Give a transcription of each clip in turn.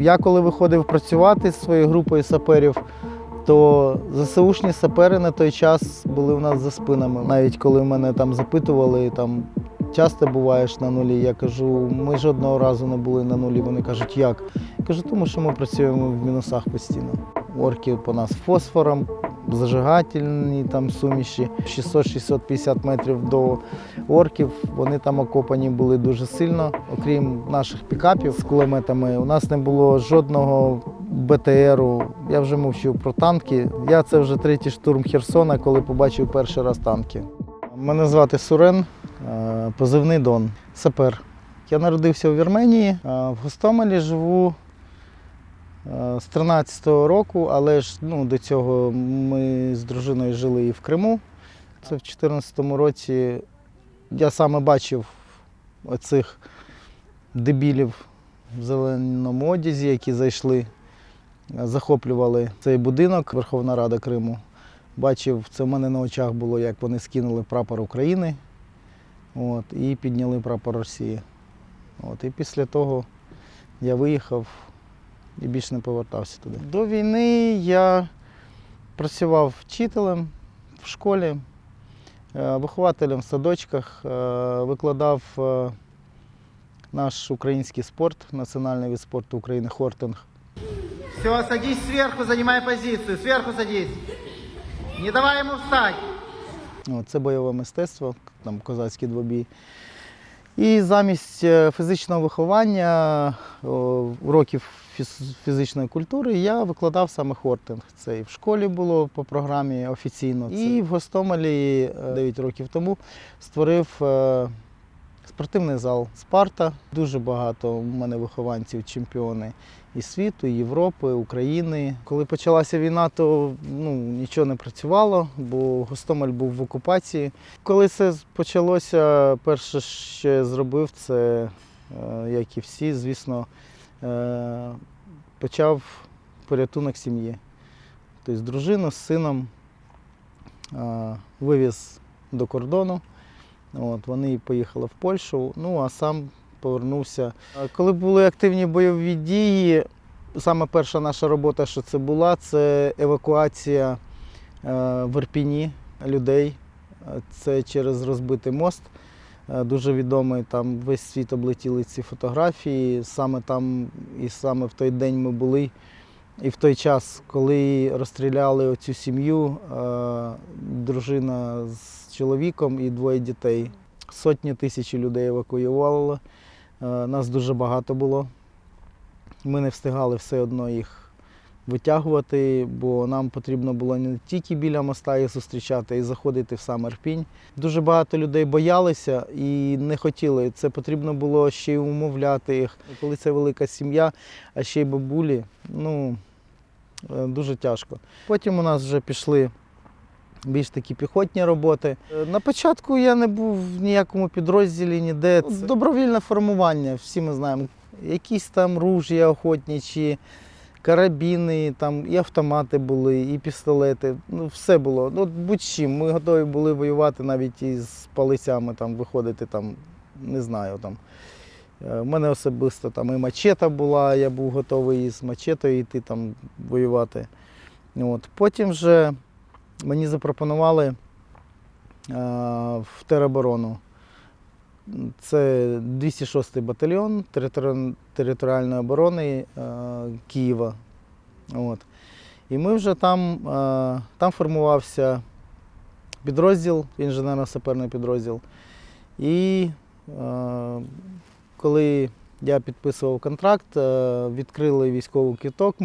Я коли виходив працювати з своєю групою саперів, то ЗСУшні сапери на той час були у нас за спинами. Навіть коли мене там запитували, там часто буваєш на нулі, я кажу, ми жодного разу не були на нулі. Вони кажуть, як? Я кажу, тому що ми працюємо в мінусах постійно. Орки по нас фосфором, зажигательні там суміші, 600-650 метрів до орків. Вони там окопані були дуже сильно. Окрім наших пікапів з кулеметами, у нас не було жодного БТРу. Я вже мовчу про танки. Я це вже третій штурм Херсона, коли побачив перший раз танки. Мене звати Сурен, е, позивний Дон, сапер. Я народився у Вірменії, в Гостомелі живу е, з 13-го року, але ж ну, до цього ми з дружиною жили і в Криму. Це в 2014 році я саме бачив оцих дебілів в зеленому одязі, які зайшли, е, захоплювали цей будинок Верховна Рада Криму. Бачив, це в мене на очах було, як вони скинули прапор України от, і підняли прапор Росії. От, і після того я виїхав і більше не повертався туди. До війни я працював вчителем в школі, е, вихователем в садочках, е, викладав е, наш український спорт, національний вид спорту України хортинг. Все, садись сверху, занимай позицию. Сверху садись. Не давай ему встать. Це бойове мистецтво, там козацький двобій. І замість фізичного виховання, фіз- фізичної культури я викладав саме хортинг. Це і в школі було по програмі офіційно. І в Гостомелі е, 9 років тому створив е, спортивний зал Спарта. Дуже багато у мене вихованців, чемпіони і світу, і Європи, України. Коли почалася війна, то ну, нічого не працювало, бо Гостомель був в окупації. Коли це почалося, перше, що я зробив, це, е, як і всі, звісно, е, почав порятунок сім'ї. Тобто дружину з сином е, вивіз до кордону. От, вони поїхали в Польщу, ну а сам повернувся. Е, Коли були активні бойові дії, саме перша наша робота, що це була, це евакуація е, в Ірпіні людей. Е, Це через розбитий мост. Е, Дуже відомий, там весь світ облетіли ці фотографії. Саме там і саме в той день ми були. І в той час, коли розстріляли оцю сім'ю, е, дружина з чоловіком і двоє дітей. Сотні тисяч людей евакуювало. Е, Нас дуже багато було. Ми не встигали все одно їх витягувати, бо нам потрібно було не тільки біля моста їх зустрічати, й заходити в сам Ірпінь. Дуже багато людей боялися і не хотіли. Це потрібно було ще й умовляти їх. Коли це велика сім'я, а ще й бабулі, ну е, дуже тяжко. Потім у нас вже пішли більш такі піхотні роботи. Е, На початку я не був в ніякому підрозділі, ніде. Це добровільне формування, всі ми знаємо. Якісь там руж'я охотничі, карабіни, там і автомати були, і пістолети. Ну, все було. Ну, будь-чим. Ми готові були воювати навіть із палицями, там, виходити там, не знаю. там. Е, У мене особисто там і мачета була, я був готовий із мачетою йти там воювати. От. Потім вже мені запропонували е, в тероборону. Це 206-й батальйон територіальної оборони е, Києва. От. І ми вже там, е, там формувався підрозділ, інженерно-саперний підрозділ. І е, коли я підписував контракт, відкрили військовий квіток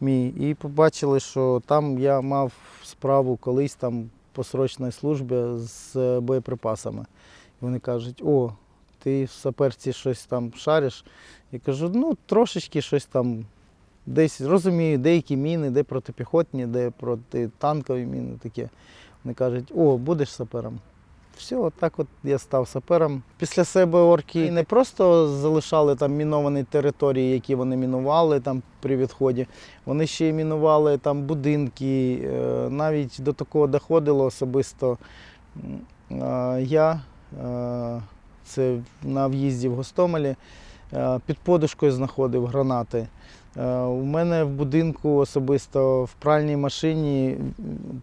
мій і побачили, що там я мав справу колись там по срочній службі з боєприпасами. Вони кажуть, о, ти в саперці щось там шариш. Я кажу, ну трошечки щось там десь розумію, деякі міни, де протипіхотні, де протитанкові міни таке. Вони кажуть, о, будеш сапером. Все, отак от я став сапером. Після себе орки не просто залишали там міновані території, які вони мінували там при відході. Вони ще й мінували там будинки. Е, Навіть до такого доходило особисто. Я це на в'їзді в Гостомелі. е, Під подушкою знаходив гранати. Е, У мене в будинку особисто в пральній машині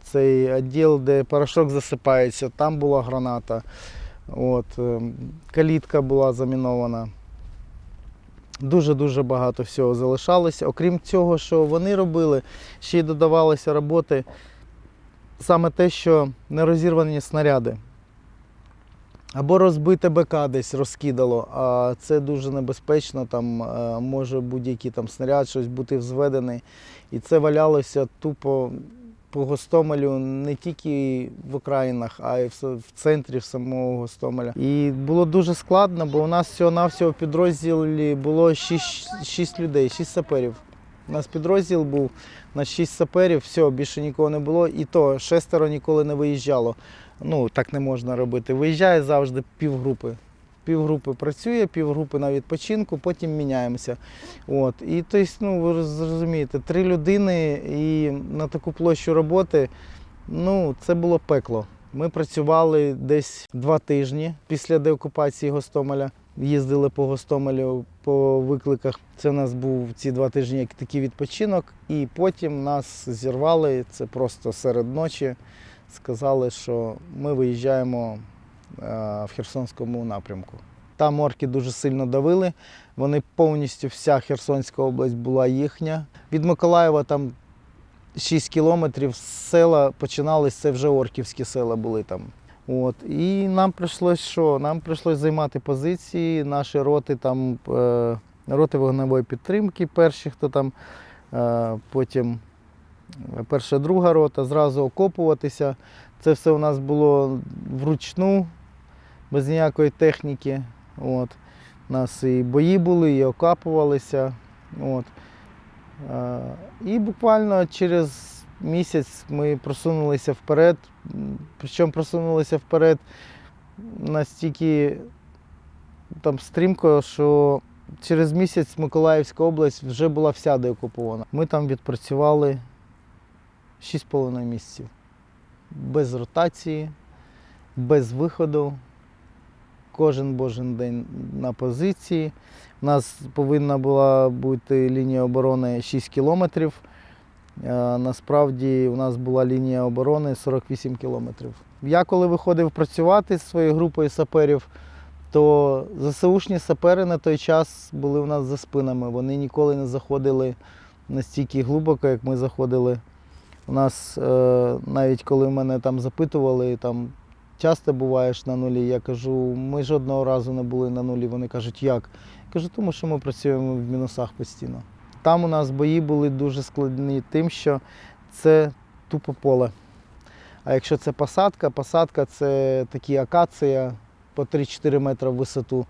цей відділ, де порошок засипається, там була граната. От, е, калітка була замінована. Дуже-дуже багато всього залишалося. Окрім цього, що вони робили, ще й додавалися роботи саме те, що нерозірвані снаряди. Або розбите БК десь розкидало, а це дуже небезпечно, там е, може будь-який там снаряд, щось бути взведений. І це валялося тупо по Гостомелю не тільки в окраїнах, а й в, центрі самого Гостомеля. І було дуже складно, бо у нас всього-навсього підрозділі було 6, 6 людей, 6 саперів. У нас підрозділ був на 6 саперів, все, більше нікого не було. І то шестеро ніколи не виїжджало. Ну, так не можна робити. Виїжджає завжди півгрупи. Півгрупи працює, півгрупи на відпочинку, потім міняємося. От. І тобто, ну, ви зрозумієте, три людини і на таку площу роботи, ну, це було пекло. Ми працювали десь два тижні після деокупації Гостомеля. Їздили по Гостомелю по викликах. Це у нас був ці два тижні як такий відпочинок, і потім нас зірвали. Це просто серед ночі. Сказали, що ми виїжджаємо е, в Херсонському напрямку. Там орки дуже сильно давили. Вони повністю вся Херсонська область була їхня. Від Миколаєва там 6 кілометрів села починались, це вже орківські села були там. От. І нам прийшлось що? Нам прийшлось займати позиції, наші роти там, е, роти вогневої підтримки, перші, хто там, е, потім перша, друга рота, зразу окопуватися. Це все у нас було вручну, без ніякої техніки. От. У нас і бої були, і окапувалися. От. Е, І буквально через місяць ми просунулися вперед. Причому просунулися вперед настільки там стрімко, що через місяць Миколаївська область вже була вся деокупована. Ми там відпрацювали 6,5 місяців. Без ротації, без виходу. Кожен божий день на позиції. У нас повинна була бути лінія оборони 6 кілометрів. Е, Насправді у нас була лінія оборони 48 кілометрів. Я коли виходив працювати зі своєю групою саперів, то ЗСУшні сапери на той час були у нас за спинами. Вони ніколи не заходили настільки глибоко, як ми заходили. У нас е, навіть коли мене там запитували, там часто буваєш на нулі, я кажу, ми жодного разу не були на нулі. Вони кажуть, як? Я кажу, тому що ми працюємо в мінусах постійно. Там у нас бої були дуже складні тим, що це тупо поле. А якщо це посадка, посадка це такі акація по 3-4 метри в висоту.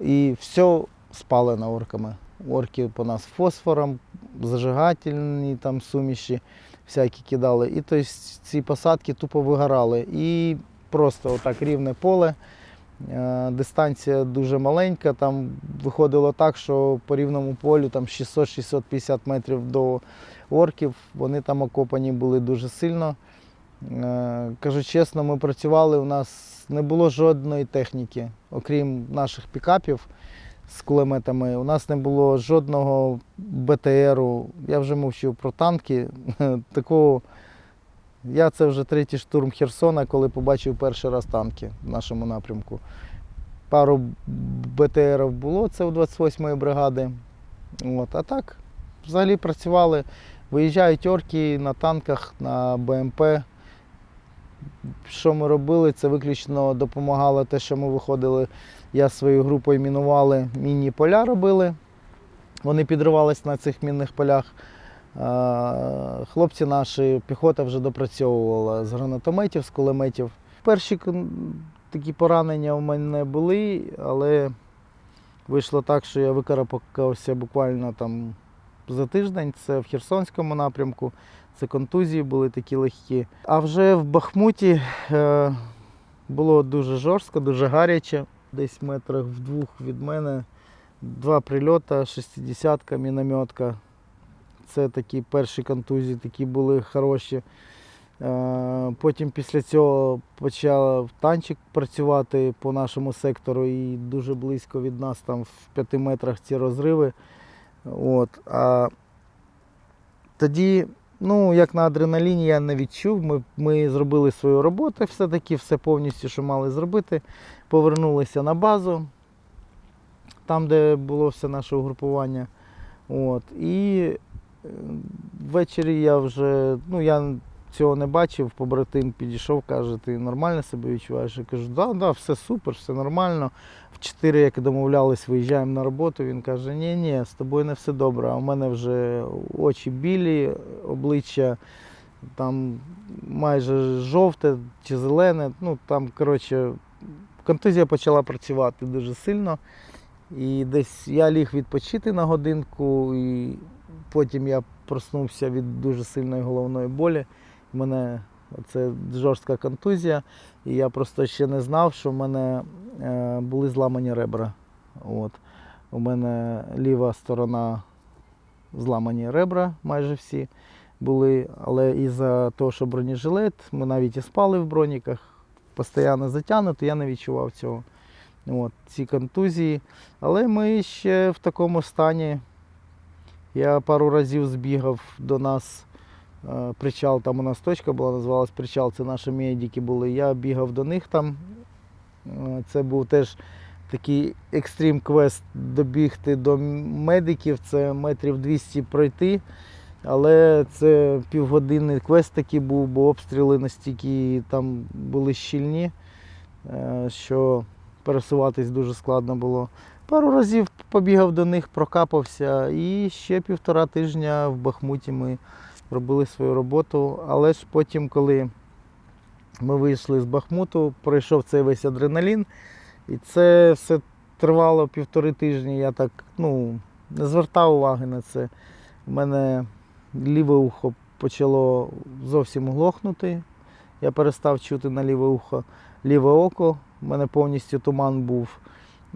І все спалено орками. Орки по нас фосфором, зажигательні там суміші всякі кидали. І тобто, ці посадки тупо вигорали. І просто отак рівне поле. Е, Дистанція дуже маленька. Там виходило так, що по рівному полю там 600-650 метрів до орків. Вони там окопані були дуже сильно. Е, Кажу чесно, ми працювали, у нас не було жодної техніки, окрім наших пікапів з кулеметами. У нас не було жодного БТРу. Я вже мовчу про танки. Такого я це вже третій штурм Херсона, коли побачив перший раз танки в нашому напрямку. Пару БТРів було, це у 28-ї бригади. От. А так, взагалі працювали. Виїжджають орки на танках, на БМП. Що ми робили? Це виключно допомагало те, що ми виходили. Я зі своєю групою мінували, мінні поля робили. Вони підривались на цих мінних полях. Е, Хлопці наші, піхота вже допрацьовувала з гранатометів, з кулеметів. Перші такі поранення у мене були, але вийшло так, що я викарабкався буквально там за тиждень. Це в Херсонському напрямку. Це контузії були такі легкі. А вже в Бахмуті е, було дуже жорстко, дуже гаряче. Десь метрах в двох від мене два прильота, 60-ка, мінометка. Це такі перші контузії, такі були хороші. Е, Потім після цього почав танчик працювати по нашому сектору і дуже близько від нас, там в п'яти метрах ці розриви. От, а тоді, ну, як на адреналіні, я не відчув. Ми, ми зробили свою роботу, все-таки все повністю, що мали зробити. Повернулися на базу, там, де було все наше угрупування. От, і е, ввечері я вже, ну, я цього не бачив, побратим підійшов, каже, ти нормально себе відчуваєш? Я кажу, да, да, все супер, все нормально. В 4, як і домовлялись, виїжджаємо на роботу. Він каже, ні, ні, з тобою не все добре. А у мене вже очі білі, обличчя там майже жовте чи зелене. Ну там, коротше, контузія почала працювати дуже сильно. І десь я ліг відпочити на годинку, і потім я проснувся від дуже сильної головної болі. У мене це жорстка контузія, і я просто ще не знав, що в мене е, були зламані ребра. От. У мене ліва сторона зламані ребра, майже всі були, але із-за того, що бронежилет, ми навіть і спали в броніках, постійно затягнуто, я не відчував цього. От, ці контузії. Але ми ще в такому стані. Я пару разів збігав до нас. е, Причал, там у нас точка була, називалась причал, це наші медики були. Я бігав до них там. Е, Це був теж такий екстрім квест добігти до медиків. Це метрів 200 пройти. Але це півгодинний квест такий був, бо обстріли настільки там були щільні, е, що пересуватись дуже складно було. Пару разів побігав до них, прокапався, і ще півтора тижня в Бахмуті ми робили свою роботу. Але ж потім, коли ми вийшли з Бахмуту, пройшов цей весь адреналін, і це все тривало півтори тижні. Я так ну, не звертав уваги на це. У мене ліве ухо почало зовсім глохнути. Я перестав чути на ліве ухо, ліве око. У мене повністю туман був.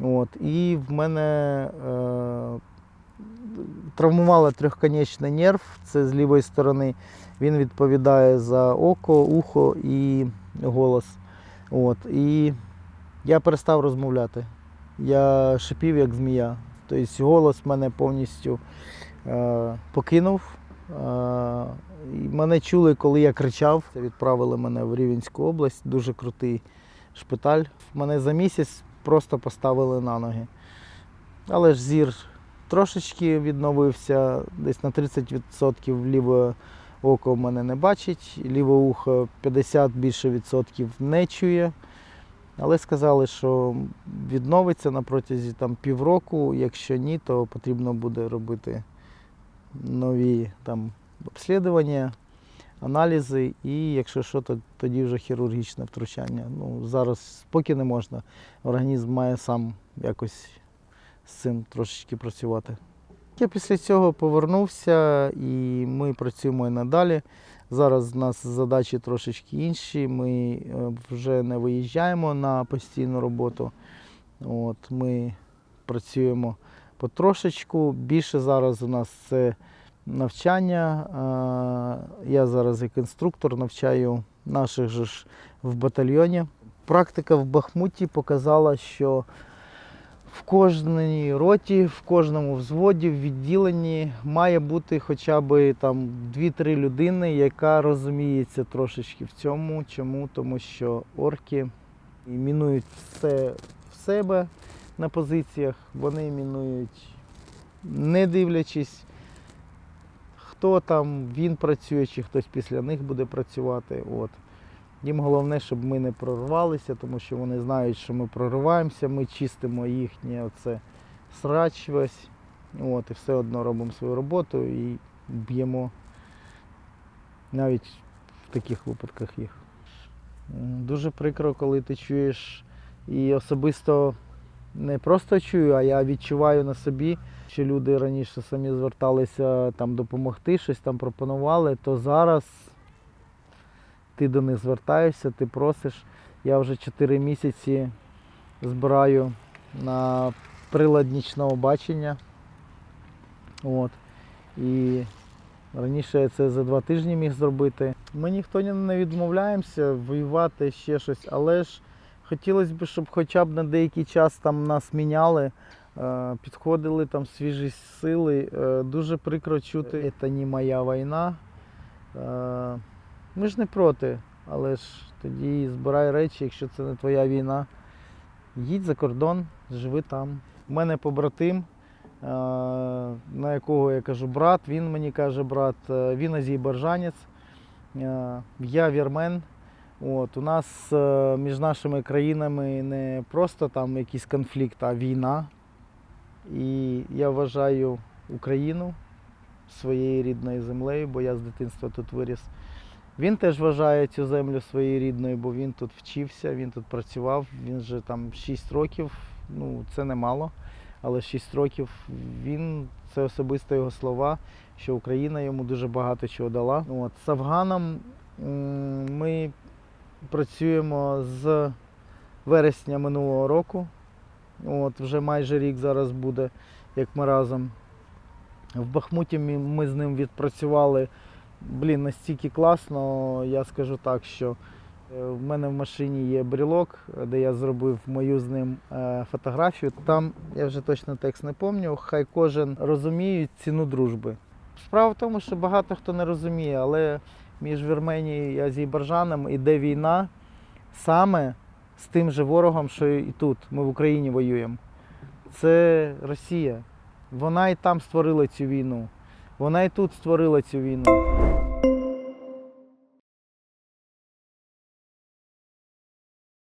От. І в мене е, травмувало трьохконечний нерв, це з лівої сторони. Він відповідає за око, ухо і голос. От. І я перестав розмовляти. Я шипів як змія. Тобто голос мене повністю е, покинув. Мене чули, коли я кричав. Відправили мене в Рівенську область, дуже крутий шпиталь. Мене за місяць просто поставили на ноги. Але ж зір трошечки відновився, десь на 30% ліве око в мене не бачить, ліве ухо 50 більше відсотків не чує. Але сказали, що відновиться на протязі там, півроку. Якщо ні, то потрібно буде робити нові там, обслідування, аналізи, і якщо що, то тоді вже хірургічне втручання. Ну, зараз поки не можна. Організм має сам якось з цим трошечки працювати. Я після цього повернувся і ми працюємо і надалі. Зараз у нас задачі трошечки інші. Ми е, вже не виїжджаємо на постійну роботу. От, ми працюємо потрошечку. Більше зараз у нас це навчання. Я зараз як інструктор навчаю наших же ж в батальйоні. Практика в Бахмуті показала, що в кожній роті, в кожному взводі, в відділенні має бути хоча б там 2-3 людини, яка розуміється трошечки в цьому. Чому? Тому що орки мінують все в себе на позиціях, вони мінують, не дивлячись, хто там він працює, чи хтось після них буде працювати. От. Їм головне, щоб ми не прорвалися, тому що вони знають, що ми прориваємося, ми чистимо їхнє оце срач весь. От, і все одно робимо свою роботу і б'ємо навіть в таких випадках їх. Дуже прикро, коли ти чуєш і особисто не просто чую, а я відчуваю на собі, що люди раніше самі зверталися там допомогти, щось там пропонували, то зараз ти до них звертаєшся, ти просиш. Я вже 4 місяці збираю на прилад нічного бачення. От. І раніше я це за два тижні міг зробити. Ми ніхто не відмовляємося воювати ще щось, але ж хотілося б, щоб хоча б на деякий час там нас міняли, Е, Підходили там свіжі сили. Е, Дуже прикро чути, це не моя війна. Е, Ми ж не проти, але ж тоді збирай речі, якщо це не твоя війна. Їдь за кордон, живи там. У мене побратим, на якого я кажу брат, він мені каже брат, він азійбаржанець, я вірмен. От, у нас е, між нашими країнами не просто там якийсь конфлікт, а війна. І я вважаю Україну своєю рідною землею, бо я з дитинства тут виріс. Він теж вважає цю землю своєю рідною, бо він тут вчився, він тут працював. Він же там 6 років, ну це немало, але 6 років він це особисто його слова, що Україна йому дуже багато чого дала. От, з Афганом ми працюємо з вересня минулого року. От, вже майже рік зараз буде, як ми разом. В Бахмуті ми, ми з ним відпрацювали блін, настільки класно, я скажу так, що е, в мене в машині є брілок, де я зробив мою з ним е, фотографію. Там я вже точно текст не пам'ятаю, хай кожен розуміє ціну дружби. Справа в тому, що багато хто не розуміє, але між Вірменією і Азербайджаном іде війна саме з тим же ворогом, що і тут. Ми в Україні воюємо. Це Росія. Вона і там створила цю війну. Вона і тут створила цю війну.